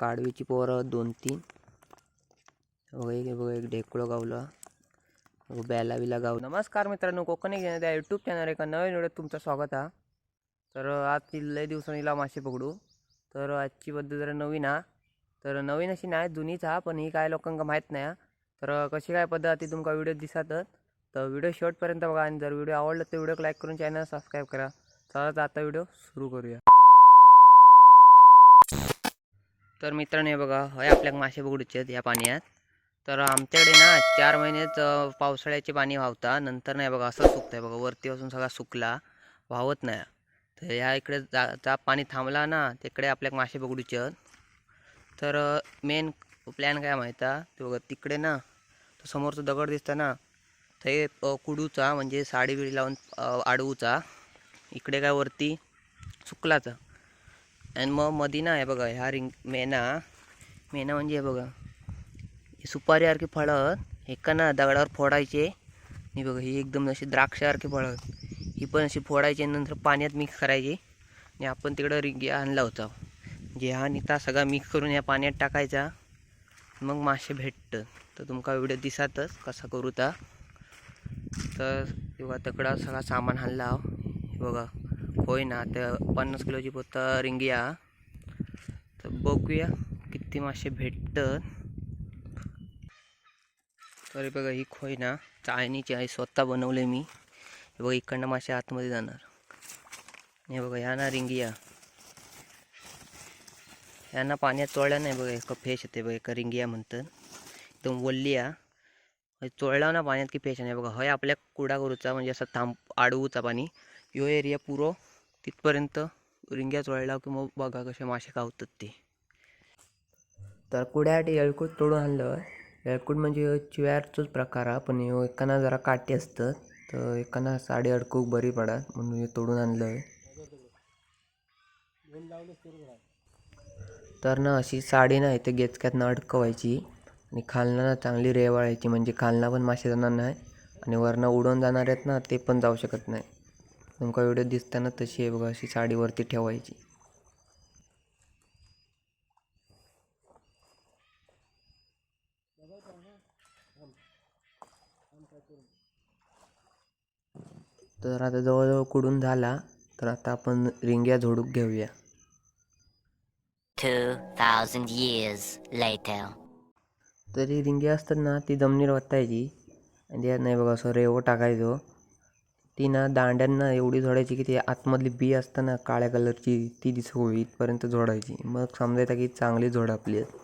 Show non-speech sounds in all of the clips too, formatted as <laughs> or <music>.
काडवीची पोरं दोन तीन. बघा एक बघा एक ढेकळं गावलं. बॅला बिला गाव नमस्कार मित्रांनो कोकणी घेण्यात या यूट्यूब चॅनल एका नवीन व्हिडिओत तुमचं स्वागत आहे. तर आज लय दिवसांनीला मासे पकडू तर आजची पद्धत जरा नवीन हा तर नवीन अशी नाही जुनीच हा पण ही काय लोकांना माहीत नाही तर कशी काय पद्धत ती तुमका व्हिडिओ दिसतच तर व्हिडिओ शेवटपर्यंत बघा आणि जर व्हिडिओ आवडला तर व्हिडिओ लाईक करून चॅनल सबस्क्राईब करा. चला तर आता व्हिडिओ सुरू करूया. तर मित्रांनो हे बघा हय आपल्याक मासे पकडूचे आहेत या पाण्यात. तर आमच्याकडे ना चार महिनेच पावसाळ्याचे पाणी वाहता नंतर नाही बघा असं सुकतंय बघा वरती असून सगळा सुकला वाहत नाही. तर ह्या इकडे जा जा पाणी थांबला ना तिकडे आपल्याक मासे पकडूचे आहेत. तर मेन प्लॅन काय माहिता? आहे ते बघा तिकडे ना तो समोरचं दगड दिसता ना ते कुडूचा म्हणजे साडी बिडी लावून आडवूचा इकडे काय वरती सुकलाचा. आणि मग मधी ना बघा ह्या रिंग मेना मेना म्हणजे हे बघा सुपारीसारखे सुपारीसारखी फळं एकाना दगडावर फोडायचे आणि बघा ही एकदम अशी द्राक्षासारखी फळं ही पण अशी फोडायची नंतर पाण्यात मिक्स करायची आणि आपण तिकडं रिंग आणला होता जे हा निता सगळा मिक्स करून या पाण्यात टाकायचा मग मासे भेटतं तर तुमका व्हिडिओ दिसातच कसा करू ता तर किंवा तकडा सगळा सामान आणला हे बघा होय ना तर पन्नास किलोची पोत रिंगिया. तर बघूया किती मासे भेटतात. तरी बघा ही खोय ना चाळणीची आहे स्वतः बनवले मी. हे बघा इकडनं मासे आतमध्ये जाणार. हे बघा ह्या ना रिंगिया. ह्यांना पाण्यात चोळल्या नाही बघा एका फेश येते बघा एका रिंगिया म्हणतात. एकदम वल्ली या चोळला ना पाण्यात की फेश नाही बघा. हय आपल्या कुडा करूचा म्हणजे असं थांब आडवूचा पाणी. ह्यो एरिया पुरो तिथपर्यंत रिंग्या चोळला की मग बघा कसे मासे खावतात ते. तर कुड्यासाठी येळकूट तोडून आणलं. येळकूट म्हणजे चिव्यारचोच प्रकार हा पण ह्यो एकाना जरा काटे असतं तर एकाना साडी अडकूक बरी पडात म्हणून हे तोडून आणलं. तर ना अशी साडी ना इथे गेचक्यातनं अडकवायची आणि खालना ना चांगली रेवाळायची म्हणजे खालना पण मासे जाणार नाही आणि वरनं उडून जाणार आहेत ना ते पण जाऊ शकत नाही. तुमका व्हिडिओ दिसताना तशी आहे बघा अशी साडीवरती ठेवायची. तर आता जवळजवळ कुडून झाला तर आता आपण रिंग्या झोडूक घेऊया. 2,000 years later. तरी रिंगी असतात ना ती जमिनीवर वतायची. आणि त्यात नाही बघा असं रेवो टाकायचो. ती ना दांड्यांना एवढी झोडायची की ती आतमधली बी असतं ना काळ्या कलरची ती दिस होई इथपर्यंत जोडायची मग समजायचं की चांगली जोड आपली आहे.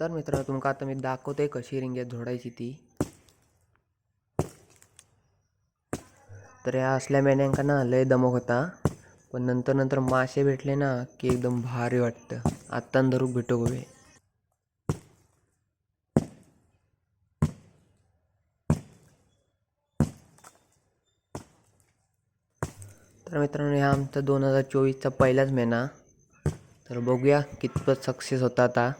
तर मित्रांनो तुमका आता मी दाखवते कशी रिंग्यात जोडायची ती. तर या असल्या मेंढ्यांका ना लय दमक होता. पण नंतर नंतर मासे भेटले ना की एकदम भारी वाटतं. आत्ता धरूक भेटो गोवे तर मित्रांनो ह्या आमचा दोन हजार चोवीसचा पहिलाच महिना. तर बघूया कितपत सक्सेस होता आता.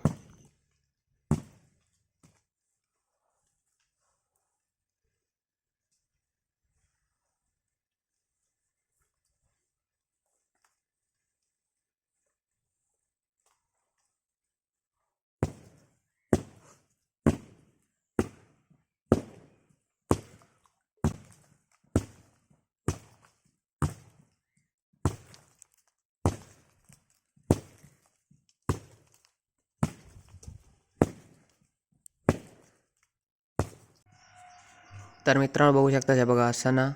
तर मित्रांनो बघू शकता हे बघा असं ना.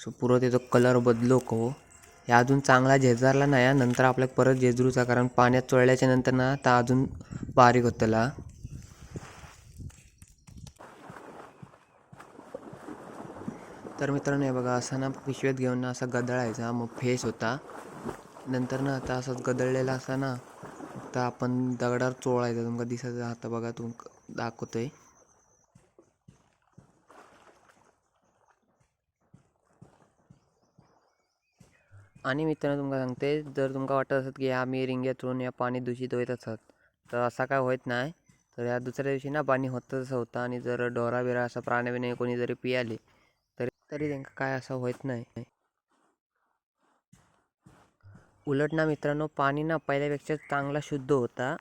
सो पुरं त्याचा कलर बदलो को हे अजून चांगला झेजारला नाही आहे नंतर आपल्याला परत झेजरूचा कारण पाण्यात चोळल्याच्या नंतर ना ता अजून बारीक होतला तर मित्रांनो हे बघा असा ना पिशवेत घेऊन ना असा गदळायचा. मग फेस होता. नंतर ना आता असाच गदळलेला असा ना तर आपण दगडावर चोळायचा. तुमका दिसायचं आता बघा तुमक दाखवतोय. आणि मित्रांनो तुम्हाला सांगते जर तुमका वाटत असत की आम्ही रिंगे चोळून या पाणी दूषित होत असत तर असा काय होत नाही. तर या दुसऱ्या दिवशी ना पाणी होतच तसं होतं आणि जर डोरा बिरा असं प्राणी बिणे कोणी जरी पियाले तरी तरी त्यांना काय असं होत नाही. उलट ना मित्रांनो पाणी ना पहिल्यापेक्षा चांगला शुद्ध होता.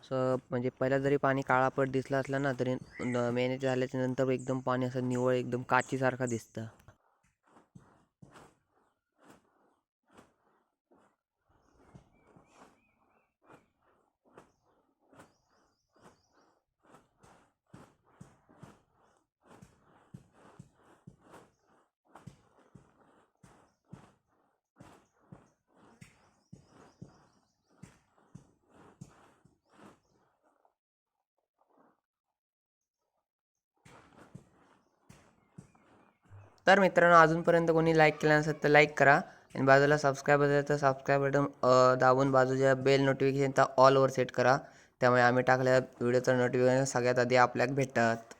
असं म्हणजे पहिला जरी पाणी काळापट दिसला असला ना तरी मेहनत झाल्याच्यानंतर एकदम पाणी असं निवळ एकदम काचीसारखा दिसतं. तर मित्रांनो अजूनपर्यंत कोणी लाईक केलं नसेल तर लाईक करा. आणि बाजूला सबस्क्राईब असेल तर सबस्क्राईब बटन दाबून बाजूच्या बेल नोटिफिकेशनचा ऑलवर सेट करा. त्यामुळे आम्ही टाकलेल्या व्हिडिओचं नोटिफिकेशन सगळ्यात आधी आपल्याला भेटतात.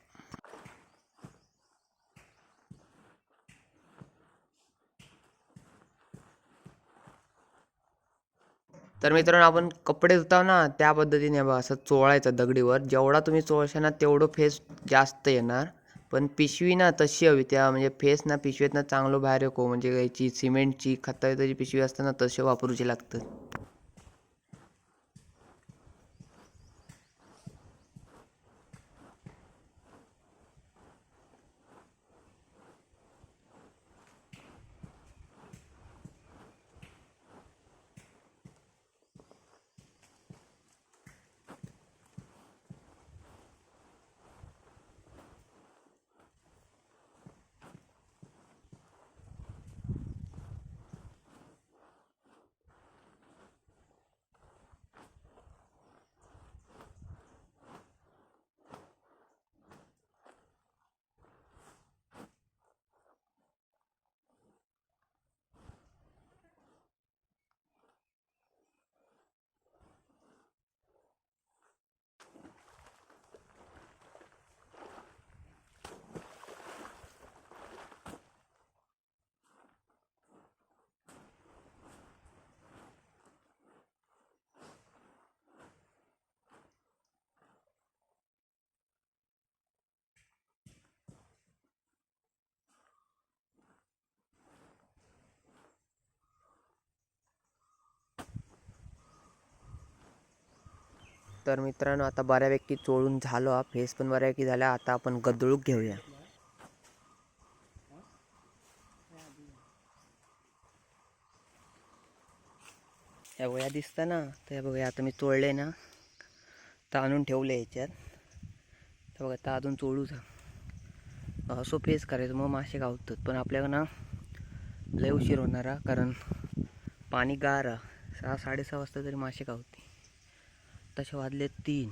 तर मित्रांनो आपण कपडे धुताव ना त्या पद्धतीने बघा असं चोळायचं दगडीवर. जेवढा तुम्ही चोळशाल ना तेवढं फेस जास्त येणार. पण पिशवी ना तशी हवी. त्या म्हणजे फेस ना पिशवीत ना चांगलं बाहेर येको म्हणजे याची सिमेंटची खताची पिशवी असते ना तसे वापरूची लागतत तर मित्रांनो आता बऱ्यापैकी चोळून झालो हा फेस पण बऱ्यापैकी झाला. आता आपण गदळूक घेऊया. या वया दिसतं ना? तर हे बघा आता मी चोळले ना तर आणून ठेवले याच्यात. तर बघा आता अजून चोळूच असं फेस करायचं मग मासे गावतात. पण आपल्याला ना लय उशीर होणार कारण पाणी गार सहा साडेसहा वाजता तरी मासे गावते तसे वाजले तीन.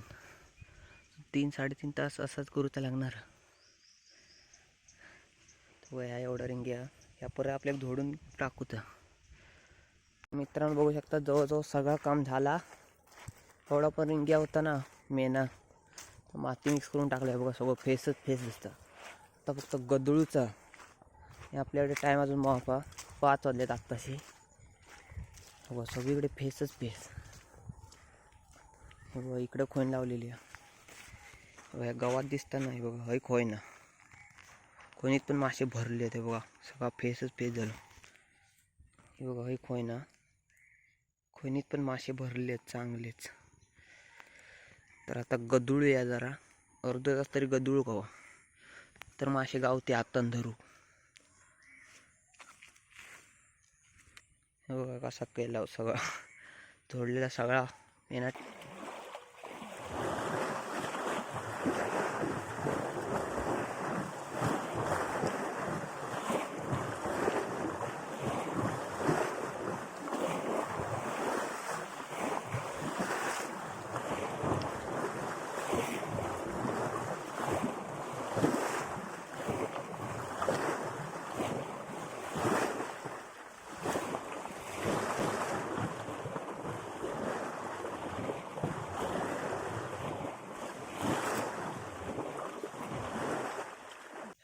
तीन साडेतीन तास असाच करूचा लागणार. वया एवढा रिंग्या. या परत आपल्याला धोडून टाकू तर. मित्रांनो बघू शकता जवळजवळ सगळं काम झाला. थोडा पण रिंग्या होता ना मेना. माती मिक्स करून टाकलं बघा सगळं. फेसच फेस दिसतं. आता फक्त गदळूचा हे आपल्याकडे टाईम अजून मापा पाच वाजलेत आत्ताशी. बघा सगळीकडे फेसच फेस. बघा इकडं खोईन लावलेली आहे. हे बघा, गावात दिसतं नाही बघा हय खोय ना खोनीत पण मासे भरले ते बघा सगळा फेसच फेस झालं. हे बघा हय खोय ना खोनीत पण मासे भरले आहेत चांगलेच. तर आता गदुळूया जरा. अर्धा तास तरी गदुळू कवा तर मासे गावते आत्तान धरू. बघा कसा केला सगळा. <laughs> जोडलेला सगळा येणार Thank you.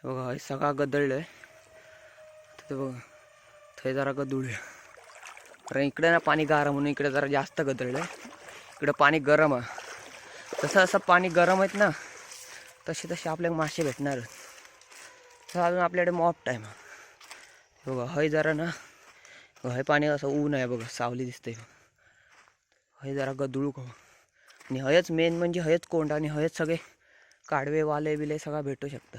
बघा हे सगळा आहे ते बघा थंय जरा गदुळलं कारण इकडे ना पाणी गार म्हणून इकडे जरा जास्त गदळलं आहे इकडं पाणी गरम आहे. तसं असं पाणी गरम आहेत ना तसे तसे आपल्याला मासे भेटणार तर अजून आपल्याकडे मॉप टाईम आहे. बघा हय जरा ना हय पाणी असं ऊन आहे बघा सावली दिसते हय जरा गदळू का आणि हयच मेन म्हणजे हयच कोंड आणि हयच सगळे काडवे वाले बिले सगळं भेटू शकतं.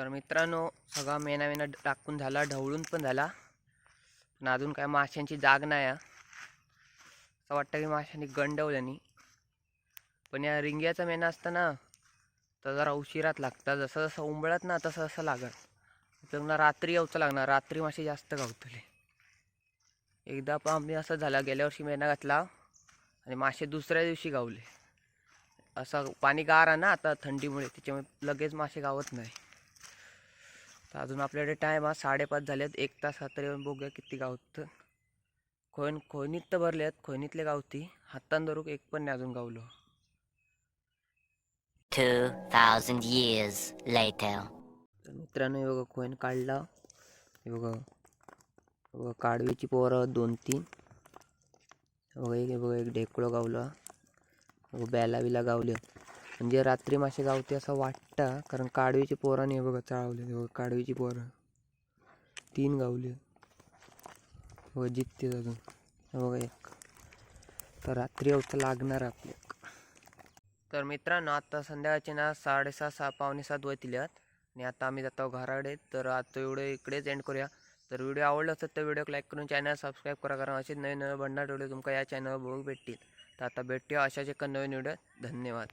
तर मित्रांनो सगळा मेना मेना टाकून झाला ढवळून पण झाला. पण अजून काय माशांची जाग नाही आहे असं वाटतं की माशांनी गंडवल्यानी पण या रिंग्याचा मेना असताना तर जरा उशिरात लागतं जसं जसं उंबळत ना तसं तसं लागत. आपल्याला रात्री यावचं लागणार. रात्री मासे जास्त गावतले. एकदा पण आम्ही असं झालं गेल्या वर्षी मेना घातला आणि मासे दुसऱ्या दिवशी गावले. असं पाणी गार आहे ना आता थंडीमुळे. त्याच्यामुळे लगेच मासे गावत नाही. तर अजून आपल्याकडे टाईम हा साडेपाच झालेत. एक तास हा तरी येऊन बघूया किती गावत. खोईन खोयनीत तर भरले आहेत खोयनीतले गावती. हातान धरूक एक पण नाही अजून गावलो. 2,000 years later. तर मित्रांनो हे बघा खोईन काढला. हे बघा. बघा काडवीची पोरं दोन तीन. बघा एक बघा एक ढेकळं गावला. बघा बॅला बिला गावले. म्हणजे रात्री मासे गावते असं वाटतं कारण काडवीची पोराने हे बघा चाळवले. बघा काडवीची पोरं. तीन गावले. हो जितते अजून. बघा एक. तर रात्री होतं लागणार आपल्या तर मित्रांनो आता संध्याकाळचे ना साडेसहा सहा पावणे सात वाजतील आणि आता आम्ही जातो घराकडे. तर आता व्हिडिओ इकडेच एंड करूया. तर व्हिडिओ आवडला असेल तर व्हिडिओ लाईक करून चॅनल सबस्क्राईब करा कारण असेच नवीन नवीन भंडार व्हिडिओ तुमका या चॅनलवर बघू भेटतील. तर आता भेटूया अशाच एका नवीन व्हिडिओ धन्यवाद.